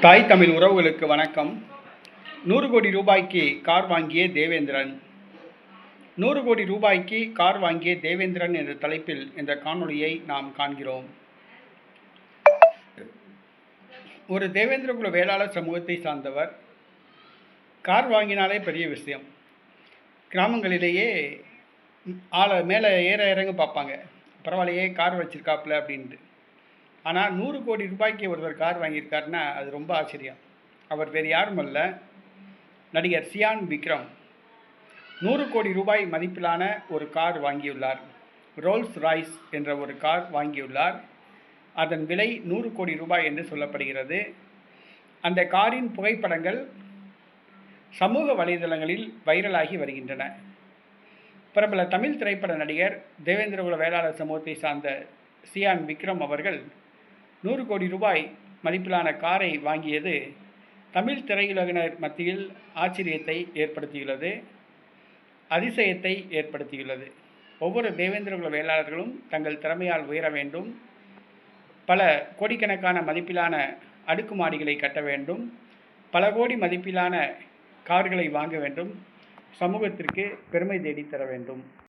தாய் தமிழ் உறவுகளுக்கு வணக்கம். நூறு கோடி ரூபாய்க்கு கார் வாங்கிய தேவேந்திரன். நூறு கோடி ரூபாய்க்கு கார் வாங்கிய தேவேந்திரன் என்ற தலைப்பில் இந்த காணொளியை நாம் காண்கிறோம். ஒரு தேவேந்திரகுல வேளாளர் சமூகத்தை சார்ந்தவர். கார் வாங்கினாலே பெரிய விஷயம். கிராமங்களிலேயே ஆளை மேலே ஏற இறங்க பார்ப்பாங்க. பரவாயில்லையே கார் வச்சுருக்காப்புல அப்படின்ட்டு. ஆனால் நூறு கோடி ரூபாய்க்கு ஒருவர் கார் வாங்கியிருக்காருன்னா அது ரொம்ப ஆச்சரியம். அவர் வேறு யாரும் அல்ல. நடிகர் சியான் விக்ரம் நூறு கோடி ரூபாய் மதிப்பிலான ஒரு கார் வாங்கியுள்ளார். ரோல்ஸ் ராய்ஸ் என்ற ஒரு கார் வாங்கியுள்ளார். அதன் விலை நூறு கோடி ரூபாய் என்று சொல்லப்படுகிறது. அந்த காரின் புகைப்படங்கள் சமூக வலைதளங்களில் வைரலாகி வருகின்றன. பிரபல தமிழ் திரைப்பட நடிகர் தேவேந்திரகுல வேளாளர் சமூகத்தை சார்ந்த சியான் விக்ரம் அவர்கள் நூறு கோடி ரூபாய் மதிப்பிலான காரை வாங்கியது தமிழ் திரையுலகினர் மத்தியில் ஆச்சரியத்தை ஏற்படுத்தியுள்ளது அதிசயத்தை ஏற்படுத்தியுள்ளது. ஒவ்வொரு தேவேந்திரகுல வேளாளர்களும் தங்கள் திறமையால் உயர வேண்டும் பல கோடிக்கணக்கான மதிப்பிலான அடுக்குமாடிகளை கட்ட வேண்டும் பல கோடி மதிப்பிலான கார்களை வாங்க வேண்டும் சமூகத்திற்கு பெருமை தேடித்தர வேண்டும்.